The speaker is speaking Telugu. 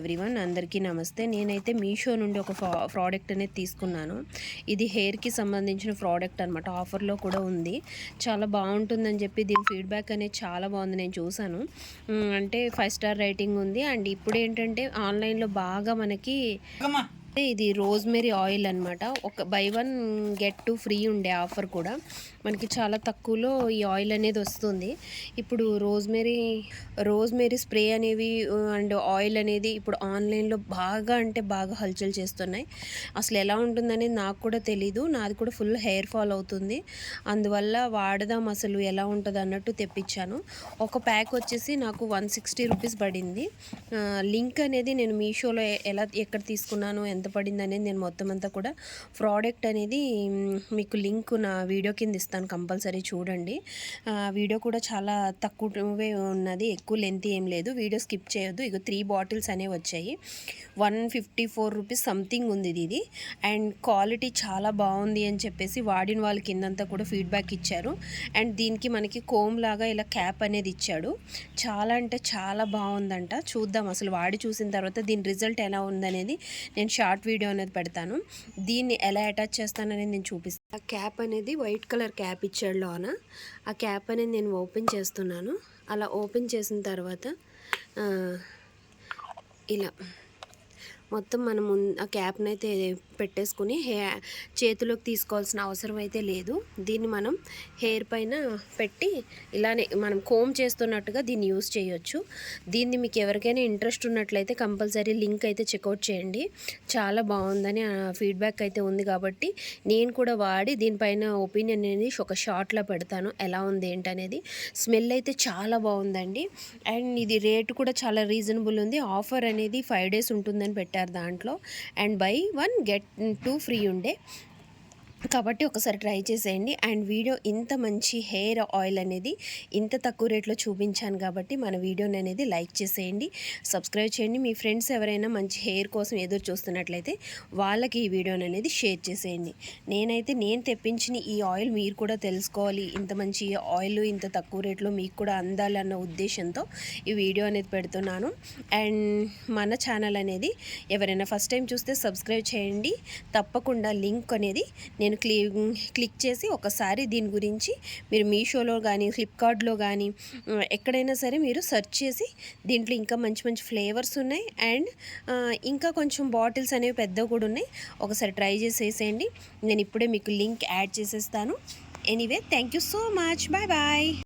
ఎవ్రీవన్ అందరికీ నమస్తే. నేనైతే మీషో నుండి ఒక ప్రోడక్ట్ అనేది తీసుకున్నాను. ఇది హెయిర్కి సంబంధించిన ప్రోడక్ట్ అనమాట ఆఫర్లో కూడా ఉంది. చాలా బాగుంటుందని చెప్పి దీని ఫీడ్బ్యాక్ అనేది చాలా బాగుంది. నేను చూశాను. అంటే ఫైవ్ స్టార్ రేటింగ్ ఉంది. అండ్ ఇప్పుడు ఏంటంటే ఆన్లైన్లో బాగా మనకి ఇది రోజ్మెరీ ఆయిల్ అన్నమాట. ఒక buy one get two free ఉండే ఆఫర్ కూడా. మనకి చాలా తక్కువలో ఈ ఆయిల్ అనేది వస్తుంది. ఇప్పుడు రోజ్మెరీ రోజ్మెరీ స్ప్రే అనేవి అండ్ ఆయిల్ అనేది ఇప్పుడు ఆన్లైన్లో బాగా అంటే బాగా హల్చల్ చేస్తున్నాయి. అసలు ఎలా ఉంటుందనేది నాకు కూడా తెలీదు. నాది కూడా ఫుల్ హెయిర్ ఫాల్ అవుతుంది. అందువల్ల వాడదాం అసలు ఎలా ఉంటుంది అన్నట్టు తెప్పించాను. ఒక ప్యాక్ వచ్చేసి నాకు వన్ సిక్స్టీ రూపీస్ పడింది. లింక్ అనేది నేను మీషోలో ఎలా ఎక్కడ తీసుకున్నాను ఎంత పడింది అనేది నేను మొత్తం అంతా కూడా ప్రోడక్ట్ అనేది మీకు లింక్ నా వీడియో కింద ఇస్తాను కంపల్సరీ చూడండి. వీడియో కూడా చాలా తక్కువే ఉన్నది ఎక్కువ లెంత్ ఏం లేదు. వీడియో స్కిప్ చేయొద్దు. ఇక త్రీ బాటిల్స్ అనేవి వచ్చాయి. One fifty four rupees something ఉంది ఇది ఇది. అండ్ క్వాలిటీ చాలా బాగుంది అని చెప్పేసి వాడిన వాళ్ళ కిందంతా కూడా ఫీడ్బ్యాక్ ఇచ్చారు. అండ్ దీనికి మనకి కోమ్ లాగా ఇలా క్యాప్ అనేది ఇచ్చాడు. చాలా అంటే చాలా బాగుందంట. చూద్దాం. అసలు వాడి చూసిన తర్వాత దీని రిజల్ట్ ఎలా ఉందనేది నేను షార్ట్ వీడియో అనేది పెడతాను. దీన్ని ఎలా అటాచ్ చేస్తాననేది నేను చూపిస్తాను ఆ క్యాప్ అనేది వైట్ కలర్ క్యాప్ ఇచ్చాడు లోన. ఆ క్యాప్ అనేది నేను ఓపెన్ చేస్తున్నాను. అలా ఓపెన్ చేసిన తర్వాత ఇలా. మొత్తం మనం ఆ క్యాప్ని అయితే పెట్టేసుకుని హే చేతిలోకి తీసుకోవాల్సిన అవసరం అయితే లేదు. దీన్ని మనం హెయిర్ పైన పెట్టి ఇలానే మనం కోమ్ చేస్తున్నట్టుగా దీన్ని యూస్ చేయొచ్చు. దీన్ని మీకు ఎవరికైనా ఇంట్రెస్ట్ ఉన్నట్లయితే కంపల్సరీ లింక్ అయితే చెక్అవుట్ చేయండి. చాలా బాగుందని ఫీడ్బ్యాక్ అయితే ఉంది కాబట్టి నేను కూడా వాడి దీనిపైన ఒపీనియన్ అనేది ఒక షార్ట్లో పెడతాను. ఎలా ఉంది ఏంటనేది స్మెల్ అయితే చాలా బాగుందండి. అండ్ ఇది రేటు కూడా చాలా రీజనబుల్ ఉంది. ఆఫర్ అనేది ఫైవ్ డేస్ ఉంటుందని పెట్టారు. దాంట్లో. And buy one get two free ఉండే. కాబట్టి ఒకసారి ట్రై చేసేయండి. అండ్ వీడియో ఇంత మంచి హెయిర్ ఆయిల్ అనేది ఇంత తక్కువ రేట్లో చూపించాను కాబట్టి మన వీడియోని అనేది లైక్ చేసేయండి. సబ్స్క్రైబ్ చేయండి. మీ ఫ్రెండ్స్ ఎవరైనా మంచి హెయిర్ కోసం ఎదురు చూస్తున్నట్లయితే వాళ్ళకి ఈ వీడియోని అనేది షేర్ చేసేయండి. నేనైతే నేను తెప్పించిన ఈ ఆయిల్ మీరు కూడా తెలుసుకోవాలి. ఇంత మంచి ఆయిల్ ఇంత తక్కువ రేట్లో మీకు కూడా అందాలన్న ఉద్దేశంతో ఈ వీడియో అనేది పెడుతున్నాను. అండ్ మన ఛానల్ అనేది ఎవరైనా ఫస్ట్ టైం చూస్తే సబ్స్క్రైబ్ చేయండి. తప్పకుండా లింక్ అనేది నేను క్లి క్లిక్ చేసి ఒకసారి దీని గురించి మీరు మీషోలో కానీ ఫ్లిప్కార్ట్లో కానీ ఎక్కడైనా సరే మీరు సెర్చ్ చేసి దీంట్లో ఇంకా మంచి మంచి ఫ్లేవర్స్ ఉన్నాయి. అండ్ ఇంకా కొంచెం బాటిల్స్ అనేవి పెద్దవి కూడా ఉన్నాయి. ఒకసారి ట్రై చేసేసేయండి. నేను ఇప్పుడే మీకు లింక్ యాడ్ చేసేస్తాను. Anyway thank you so much. Bye bye.